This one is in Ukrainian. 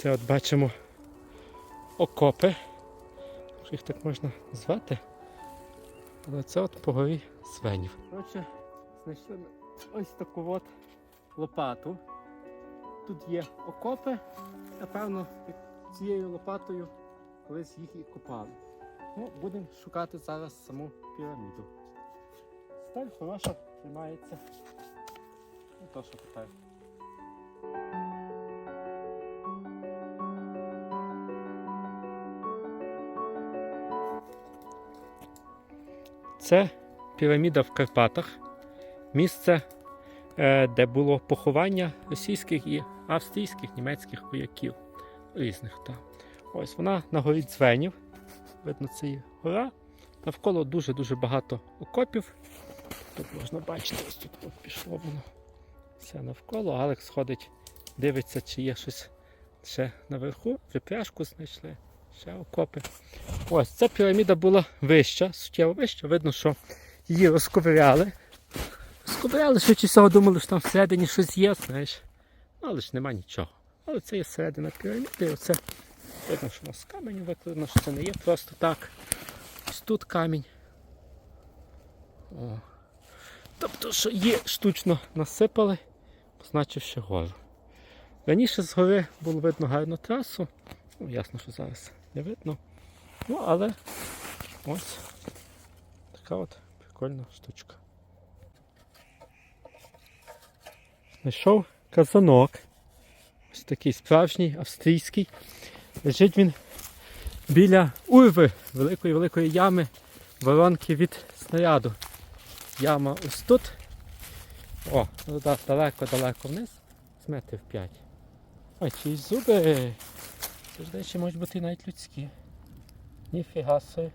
Це от бачимо окопи, якщо їх так можна назвати. Але це от по горі свенів. Коротше, знайшли ось таку от лопату. Тут є окопи. Напевно, цією лопатою колись їх і копали. Ну, будемо шукати зараз саму піраміду. Сталь хороша, тримається. Не то, що питаю. Це піраміда в Карпатах. Місце, е, де було поховання російських і австрійських німецьких вояків. Різних там. Ось вона на горі дзвенів. Видно, це є гора. Навколо дуже-дуже багато окопів. Тут можна бачити, ось тут от пішло воно. Все навколо. Алекс ходить, дивиться, чи є щось ще наверху. Вже знайшли, ще окопи. Ось ця піраміда була вища, суттєво вища. Видно, що її розковиряли. Розковиряли, швидше всього думали, що там всередині щось є, знаєш. Ну, але ж нема нічого. Але це є середина піраміди. і Оце видно, що воно з каменю викладено, що це не є просто так. Ось тут камінь. О. Тобто, що є штучно насипали, позначивши гору. Раніше з гори було видно гарну трасу. Ну, ясно, що зараз не видно. Ну, але ось така от прикольна штучка. Знайшов казанок. Ось такий справжній, австрійський. Лежить він біля урви великої великої ями воронки від снаряду. Яма ось тут. О, ну далеко-далеко вниз. З метрів 5. Ой, ці зуби. Це ж речі можуть бути навіть людські. Ніфіга собі.